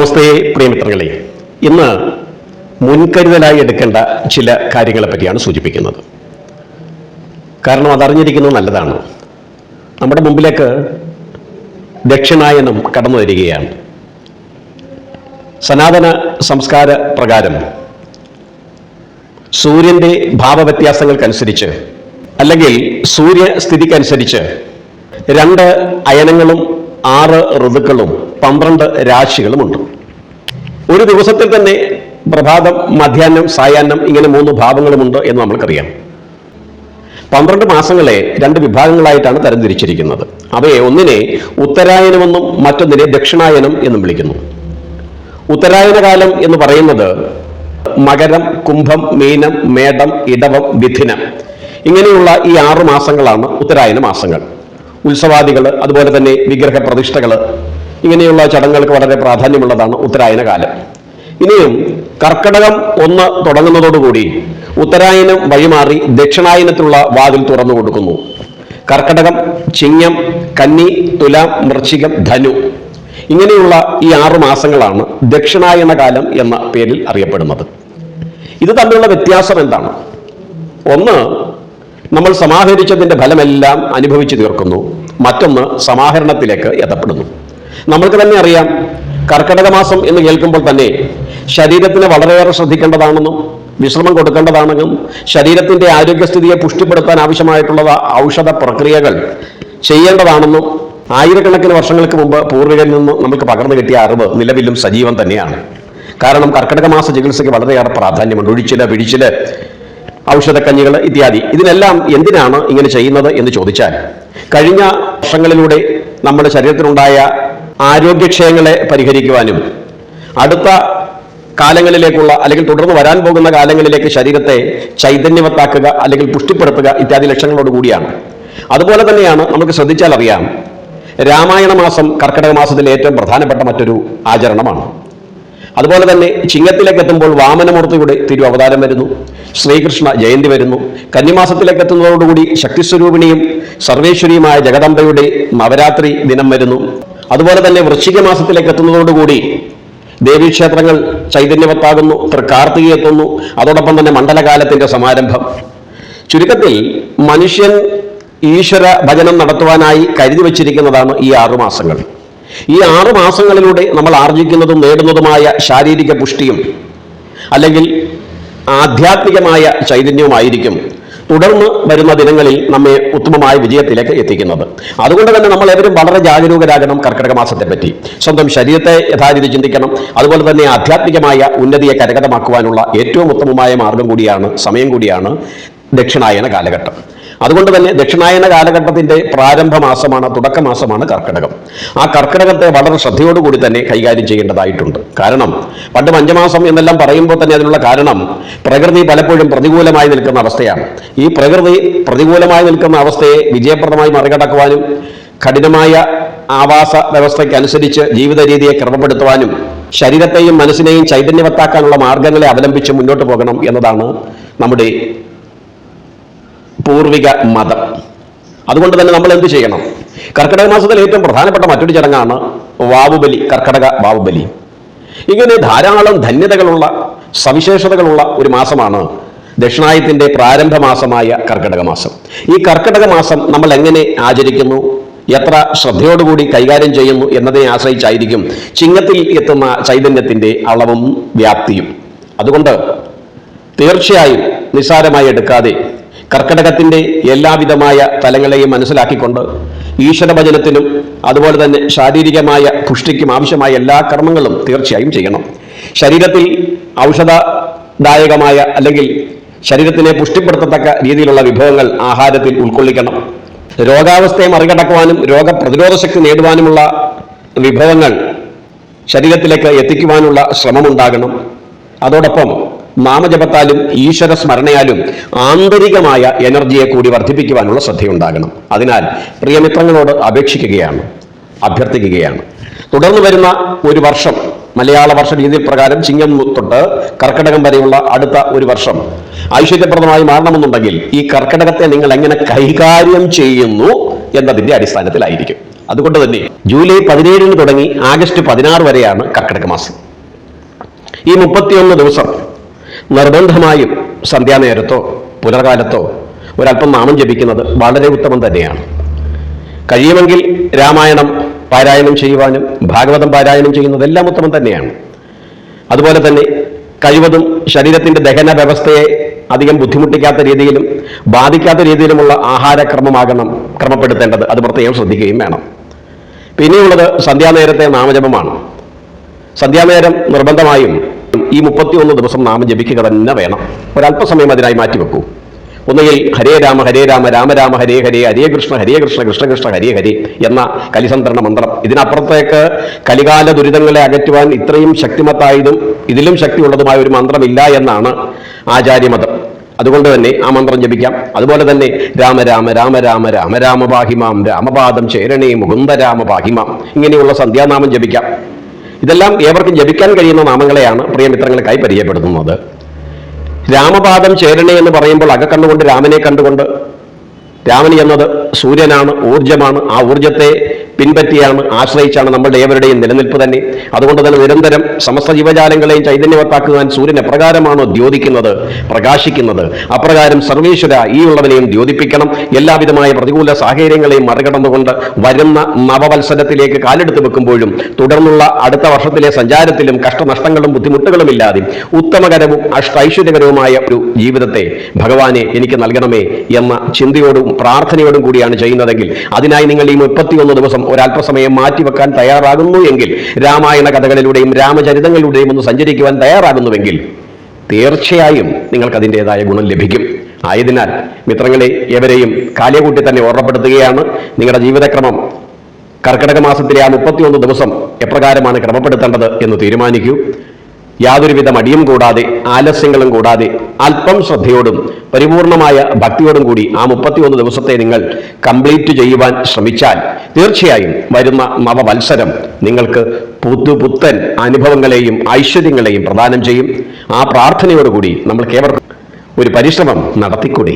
നമസ്തേ പ്രിയമിത്രങ്ങളെ ഇന്ന് മുൻകരുതലായി എടുക്കേണ്ട ചില കാര്യങ്ങളെ പറ്റിയാണ് സൂചിപ്പിക്കുന്നത്. കാരണം അതറിഞ്ഞിരിക്കുന്നത് നല്ലതാണ്. നമ്മുടെ മുമ്പിലേക്ക് ദക്ഷിണായനം കടന്നു വരികയാണ്. സനാതന സംസ്കാര പ്രകാരം സൂര്യന്റെ ഭാവവ്യത്യാസങ്ങൾക്കനുസരിച്ച് അല്ലെങ്കിൽ സൂര്യസ്ഥിതിക്കനുസരിച്ച് രണ്ട് അയനങ്ങളും ആറ് ഋതുക്കളും പന്ത്രണ്ട് രാശികളുമുണ്ട്. ഒരു ദിവസത്തിൽ തന്നെ പ്രഭാതം മധ്യാഹ്നം സായാഹ്നം ഇങ്ങനെ മൂന്ന് ഭാവങ്ങളുമുണ്ട് എന്ന് നമ്മൾക്കറിയാം. പന്ത്രണ്ട് മാസങ്ങളെ രണ്ട് വിഭാഗങ്ങളായിട്ടാണ് തരംതിരിച്ചിരിക്കുന്നത്. അവയെ ഒന്നിനെ ഉത്തരായനമെന്നും മറ്റൊന്നിനെ ദക്ഷിണായനം എന്നും വിളിക്കുന്നു. ഉത്തരായന കാലം എന്ന് പറയുന്നത് മകരം കുംഭം മീനം മേടം ഇടവം വിഥിനം ഇങ്ങനെയുള്ള ഈ ആറു മാസങ്ങളാണ് ഉത്തരായന മാസങ്ങൾ. ഉത്സവാദികൾ അതുപോലെ തന്നെ വിഗ്രഹ പ്രതിഷ്ഠകൾ ഇങ്ങനെയുള്ള ചടങ്ങുകൾക്ക് വളരെ പ്രാധാന്യമുള്ളതാണ് ഉത്തരായന കാലം ഇനിയും കർക്കടകം ഒന്ന് തുടങ്ങുന്നതോടുകൂടി ഉത്തരായനം വഴിമാറി ദക്ഷിണായനത്തിലുള്ള വാതിൽ തുറന്നു കൊടുക്കുന്നു. കർക്കടകം ചിങ്ങം കന്നി തുലാം വൃശ്ചികം ധനു ഇങ്ങനെയുള്ള ഈ ആറു മാസങ്ങളാണ് ദക്ഷിണായന കാലം എന്ന പേരിൽ അറിയപ്പെടുന്നത്. ഇത് തമ്മിലുള്ള വ്യത്യാസം എന്താണ്? ഒന്ന് നമ്മൾ സമാഹരിച്ചതിന്റെ ഫലമെല്ലാം അനുഭവിച്ചു തീർക്കുന്നു. മറ്റൊന്ന് സമാഹരണത്തിലേക്ക് എത്തപ്പെടുന്നു. നമ്മൾക്ക് തന്നെ അറിയാം കർക്കിടക മാസം എന്ന് കേൾക്കുമ്പോൾ തന്നെ ശരീരത്തിന് വളരെയേറെ ശ്രദ്ധിക്കേണ്ടതാണെന്നും വിശ്രമം കൊടുക്കേണ്ടതാണെന്നും ശരീരത്തിന്റെ ആരോഗ്യസ്ഥിതിയെ പുഷ്ടിപ്പെടുത്താൻ ആവശ്യമായിട്ടുള്ള ഔഷധ പ്രക്രിയകൾ ചെയ്യേണ്ടതാണെന്നും ആയിരക്കണക്കിന് വർഷങ്ങൾക്ക് മുമ്പ് പൂർവികരിൽ നിന്ന് നമുക്ക് പകർന്നു കിട്ടിയ അറിവ് നിലവിലും സജീവം തന്നെയാണ്. കാരണം കർക്കിടക മാസ ചികിത്സയ്ക്ക് വളരെയേറെ പ്രാധാന്യമുണ്ട്. ഒഴിച്ചിൽ പിടിച്ചിൽ ഔഷധക്കഞ്ഞികൾ ഇത്യാദി. ഇതിനെല്ലാം എന്തിനാണ് ഇങ്ങനെ ചെയ്യുന്നത് എന്ന് ചോദിച്ചാൽ കഴിഞ്ഞ വർഷങ്ങളിലൂടെ നമ്മുടെ ശരീരത്തിനുണ്ടായ ആരോഗ്യക്ഷയങ്ങളെ പരിഹരിക്കുവാനും അടുത്ത കാലങ്ങളിലേക്കുള്ള അല്ലെങ്കിൽ തുടർന്ന് വരാൻ പോകുന്ന കാലങ്ങളിലേക്ക് ശരീരത്തെ ചൈതന്യവത്താക്കുക അല്ലെങ്കിൽ പുഷ്ടിപ്പെടുത്തുക ഇത്യാദി ലക്ഷ്യങ്ങളോട് കൂടിയാണ്. അതുപോലെ തന്നെയാണ് നമുക്ക് ശ്രദ്ധിച്ചാൽ അറിയാം രാമായണ മാസം കർക്കിടക മാസത്തിലെ ഏറ്റവും പ്രധാനപ്പെട്ട മറ്റൊരു ആചരണമാണ്. അതുപോലെ തന്നെ ചിങ്ങത്തിലേക്ക് എത്തുമ്പോൾ വാമനമൂർത്തിയുടെ തിരു അവതാരം വരുന്നു ശ്രീകൃഷ്ണ ജയന്തി വരുന്നു കന്നിമാസത്തിലേക്ക് എത്തുന്നതോടുകൂടി ശക്തിസ്വരൂപിണിയും സർവേശ്വരിയുമായ ജഗദംബയുടെ നവരാത്രി ദിനം വരുന്നു. അതുപോലെ തന്നെ വൃശ്ചിക മാസത്തിലേക്ക് എത്തുന്നതോടുകൂടി ദേവീക്ഷേത്രങ്ങൾ ചൈതന്യവത്താകുന്നു തൃക്കാർത്തിക എത്തുന്നു. അതോടൊപ്പം തന്നെ മണ്ഡലകാലത്തിന്റെ സമാരംഭം. ചുരുക്കത്തിൽ മനുഷ്യൻ ഈശ്വര ഭജനം നടത്തുവാനായി കരുതി വച്ചിരിക്കുന്നതാണ് ഈ ആറു മാസങ്ങൾ. ഈ ആറു മാസങ്ങളിലൂടെ നമ്മൾ ആർജിക്കുന്നതും നേടുന്നതുമായ ശാരീരിക പുഷ്ടിയും അല്ലെങ്കിൽ ആധ്യാത്മികമായ ചൈതന്യവുമായിരിക്കും. തുടർന്ന് വരുന്ന ദിനങ്ങളിൽ നമ്മെ ഉത്തമമായ വിജയത്തിലേക്ക് എത്തിക്കുന്നത്. അതുകൊണ്ട് തന്നെ നമ്മൾ എവരും വളരെ ജാഗരൂകരാകണം കർക്കിടക മാസത്തെ പറ്റി സ്വന്തം ശരീരത്തെ യഥാരീതി ചിന്തിക്കണം. അതുപോലെ തന്നെ ആധ്യാത്മികമായ ഉന്നതിയെ കരകതമാക്കുവാനുള്ള ഏറ്റവും ഉത്തമമായ മാർഗം കൂടിയാണ് സമയം കൂടിയാണ് ദക്ഷിണായന കാലഘട്ടം. അതുകൊണ്ട് തന്നെ ദക്ഷിണായന കാലഘട്ടത്തിന്റെ പ്രാരംഭ മാസമാണ് തുടക്ക മാസമാണ് കർക്കിടകം. ആ കർക്കിടകത്തെ വളരെ ശ്രദ്ധയോടുകൂടി തന്നെ കൈകാര്യം ചെയ്യേണ്ടതായിട്ടുണ്ട്. കാരണം പണ്ട് പഞ്ചമാസം എന്നെല്ലാം പറയുമ്പോൾ തന്നെ അതിനുള്ള കാരണം പ്രകൃതി പലപ്പോഴും പ്രതികൂലമായി നിൽക്കുന്ന അവസ്ഥയാണ്. ഈ പ്രകൃതി പ്രതികൂലമായി നിൽക്കുന്ന അവസ്ഥയെ വിജയപ്രദമായി മറികടക്കുവാനും കഠിനമായ ആവാസ വ്യവസ്ഥയ്ക്കനുസരിച്ച് ജീവിത രീതിയെ ക്രമപ്പെടുത്തുവാനും ശരീരത്തെയും മനസ്സിനെയും ചൈതന്യവത്താക്കാനുള്ള മാർഗങ്ങളെ അവലംബിച്ച് മുന്നോട്ട് പോകണം എന്നതാണ് നമ്മുടെ പൂർവിക മതം. അതുകൊണ്ട് തന്നെ നമ്മൾ എന്ത് ചെയ്യണം? കർക്കിടക മാസത്തിൽ ഏറ്റവും പ്രധാനപ്പെട്ട മറ്റൊരു ചടങ്ങാണ് വാവുബലി കർക്കിടക വാവുബലി. ഇങ്ങനെ ധാരാളം ധന്യതകളുള്ള സവിശേഷതകളുള്ള ഒരു മാസമാണ് ദക്ഷിണായത്തിന്റെ പ്രാരംഭ മാസമായ കർക്കിടക മാസം. ഈ കർക്കിടക മാസം നമ്മൾ എങ്ങനെ ആചരിക്കുന്നു? എത്ര ശ്രദ്ധയോടുകൂടി കൈകാര്യം ചെയ്യുന്നു എന്നതിനെ ആശ്രയിച്ചായിരിക്കും ചിങ്ങത്തിൽ എത്തുന്ന ചൈതന്യത്തിന്റെ അളവും വ്യാപ്തിയും. അതുകൊണ്ട് തീർച്ചയായും നിസ്സാരമായി എടുക്കാതെ കർക്കടകത്തിന്റെ എല്ലാവിധമായ തലങ്ങളെയും മനസ്സിലാക്കിക്കൊണ്ട് ഈശ്വരഭജനത്തിനും അതുപോലെ തന്നെ ശാരീരികമായ പുഷ്ടിക്കും ആവശ്യമായ എല്ലാ കർമ്മങ്ങളും തീർച്ചയായും ചെയ്യണം. ശരീരത്തിൽ ഔഷധദായകമായ അല്ലെങ്കിൽ ശരീരത്തിനെ പുഷ്ടിപ്പെടുത്തത്തക്ക രീതിയിലുള്ള വിഭവങ്ങൾ ആഹാരത്തിൽ ഉൾക്കൊള്ളിക്കണം. രോഗാവസ്ഥയെ മറികടക്കുവാനും രോഗപ്രതിരോധ ശക്തി നേടുവാനുമുള്ള വിഭവങ്ങൾ ശരീരത്തിലേക്ക് എത്തിക്കുവാനുള്ള ശ്രമമുണ്ടാകണം. അതോടൊപ്പം നാമജപത്താലും ഈശ്വര സ്മരണയാലും ആന്തരികമായ എനർജിയെ കൂടി വർദ്ധിപ്പിക്കുവാനുള്ള ശ്രദ്ധയുണ്ടാകണം. അതിനാൽ പ്രിയമിത്രങ്ങളോട് അപേക്ഷിക്കുകയാണ് അഭ്യർത്ഥിക്കുകയാണ്. തുടർന്ന് വരുന്ന ഒരു വർഷം മലയാള വർഷ രീതി പ്രകാരം ചിങ്ങം തൊട്ട് കർക്കിടകം വരെയുള്ള അടുത്ത ഒരു വർഷം ഐശ്വര്യപ്രദമായി മാറണമെന്നുണ്ടെങ്കിൽ ഈ കർക്കിടകത്തെ നിങ്ങൾ എങ്ങനെ കൈകാര്യം ചെയ്യുന്നു എന്നതിന്റെ അടിസ്ഥാനത്തിലായിരിക്കും. അതുകൊണ്ട് തന്നെ ജൂലൈ പതിനേഴിന് തുടങ്ങി ആഗസ്റ്റ് പതിനാറ് വരെയാണ് കർക്കിടക മാസം. ഈ മുപ്പത്തിയൊന്ന് ദിവസം നിർബന്ധമായും സന്ധ്യാനേരത്തോ പുലർകാലത്തോ ഒരല്പം നാമം ജപിക്കുന്നത് വളരെ ഉത്തമം തന്നെയാണ്. കഴിയുമെങ്കിൽ രാമായണം പാരായണം ചെയ്യുവാനും ഭാഗവതം പാരായണം ചെയ്യുന്നതെല്ലാം ഉത്തമം തന്നെയാണ്. അതുപോലെ തന്നെ കഴിവതും ശരീരത്തിന്റെ ദഹന വ്യവസ്ഥയെ അധികം ബുദ്ധിമുട്ടിക്കാത്ത രീതിയിലും ബാധിക്കാത്ത രീതിയിലുമുള്ള ആഹാരക്രമമാകണം ക്രമപ്പെടുത്തേണ്ടത് അത് പ്രത്യേകം ശ്രദ്ധിക്കുകയും വേണം. പിന്നെയുള്ളത് സന്ധ്യാനേരത്തെ നാമജപമാണ്. സന്ധ്യാനേരം നിർബന്ധമായും ഈ മുപ്പത്തിയൊന്ന് ദിവസം നാമം ജപിക്കുക തന്നെ വേണം. ഒരല്പസമയം അതിനായി മാറ്റിവെക്കൂ. ഒന്നുകിൽ ഹരേ രാമ ഹരേ രാമ രാമ രാമ ഹരേ ഹരേ ഹരേ കൃഷ്ണ ഹരേ കൃഷ്ണ കൃഷ്ണ കൃഷ്ണ ഹരേ ഹരേ എന്ന കലിസന്ത്രണ മന്ത്രം. ഇതിനപ്പുറത്തേക്ക് കലികാല ദുരിതങ്ങളെ അകറ്റുവാൻ ഇത്രയും ശക്തിമത്തായതും ഇതിലും ശക്തിയുള്ളതുമായ ഒരു മന്ത്രമില്ല എന്നാണ് ആചാര്യമതം. അതുകൊണ്ട് തന്നെ ആ മന്ത്രം ജപിക്കാം. അതുപോലെ തന്നെ രാമ രാമ രാമ രാമ രാമ രാമ പാഹിമാം രാമപാദം ചേരണേ മുകുന്ദ രാമ ഇങ്ങനെയുള്ള സന്ധ്യാനാമം ജപിക്കാം. ഇതെല്ലാം ഏവർക്കും ജപിക്കാൻ കഴിയുന്ന നാമങ്ങളെയാണ് പ്രിയമിത്രങ്ങൾക്കായി പരിചയപ്പെടുത്തുന്നത്. രാമപാദം ചേരണേ എന്ന് പറയുമ്പോൾ അക കണ്ടുകൊണ്ട് രാമനെ കണ്ടുകൊണ്ട് രാമൻ എന്നത് സൂര്യനാണ് ഊർജമാണ് ആ ഊർജത്തെ പിൻപറ്റിയാണ് ആശ്രയിച്ചാണ് നമ്മളുടെ ഏവരുടെയും നിലനിൽപ്പ് തന്നെ. അതുകൊണ്ട് തന്നെ നിരന്തരം സമസ്ത ജീവജാലങ്ങളെയും ചൈതന്യവത്താക്കുവാൻ സൂര്യൻ എപ്രകാരമാണോ ദ്യോതിക്കുന്നത് പ്രകാശിക്കുന്നത്? അപ്രകാരം സർവേശ്വര ഈ ഉള്ളവനെയും ദ്യോതിപ്പിക്കണം. എല്ലാവിധമായ പ്രതികൂല സാഹചര്യങ്ങളെയും മറികടന്നുകൊണ്ട് വരുന്ന നവവത്സരത്തിലേക്ക് കാലെടുത്ത് വെക്കുമ്പോഴും തുടർന്നുള്ള അടുത്ത വർഷത്തിലെ സഞ്ചാരത്തിലും കഷ്ടനഷ്ടങ്ങളും ബുദ്ധിമുട്ടുകളും ഇല്ലാതെ ഉത്തമകരവും അഷ്ടൈശ്വര്യകരവുമായ ഒരു ജീവിതത്തെ ഭഗവാനെ എനിക്ക് നൽകണമേ എന്ന ചിന്തയോടും പ്രാർത്ഥനയോടും കൂടിയാണ് ചെയ്യുന്നതെങ്കിൽ അതിനായി നിങ്ങൾ ഈ മുപ്പത്തിയൊന്ന് ദിവസം ഒരല്പസമയം മാറ്റിവെക്കാൻ തയ്യാറാകുന്നു എങ്കിൽ രാമായണ കഥകളിലൂടെയും രാമചരിതങ്ങളിലൂടെയും ഒന്ന് സഞ്ചരിക്കുവാൻ തയ്യാറാകുന്നുവെങ്കിൽ തീർച്ചയായും നിങ്ങൾക്ക് അതിന്റെതായ ഗുണം ലഭിക്കും. ആയതിനാൽ മിത്രങ്ങളെ എവരെയും കാലിയകൂട്ടി തന്നെ ഓർമ്മപ്പെടുത്തുകയാണ്. നിങ്ങളുടെ ജീവിതക്രമം കർക്കിടക മാസത്തിലെ ആ മുപ്പത്തിയൊന്ന് ദിവസം എപ്രകാരമാണ് ക്രമപ്പെടുത്തേണ്ടത് എന്ന് തീരുമാനിക്കൂ. യാതൊരുവിധ മടിയും കൂടാതെ ആലസ്യങ്ങളും കൂടാതെ അല്പം ശ്രദ്ധയോടും പരിപൂർണമായ ഭക്തിയോടും കൂടി ആ മുപ്പത്തിയൊന്ന് ദിവസത്തെ നിങ്ങൾ കംപ്ലീറ്റ് ചെയ്യുവാൻ ശ്രമിച്ചാൽ തീർച്ചയായും വരുന്ന നവവത്സരം നിങ്ങൾക്ക് പുതുപുത്തൻ അനുഭവങ്ങളെയും ഐശ്വര്യങ്ങളെയും പ്രദാനം ചെയ്യും. ആ പ്രാർത്ഥനയോടുകൂടി നമ്മൾ ഏവർക്കും ഒരു പരിശ്രമം നടത്തിക്കൂടി?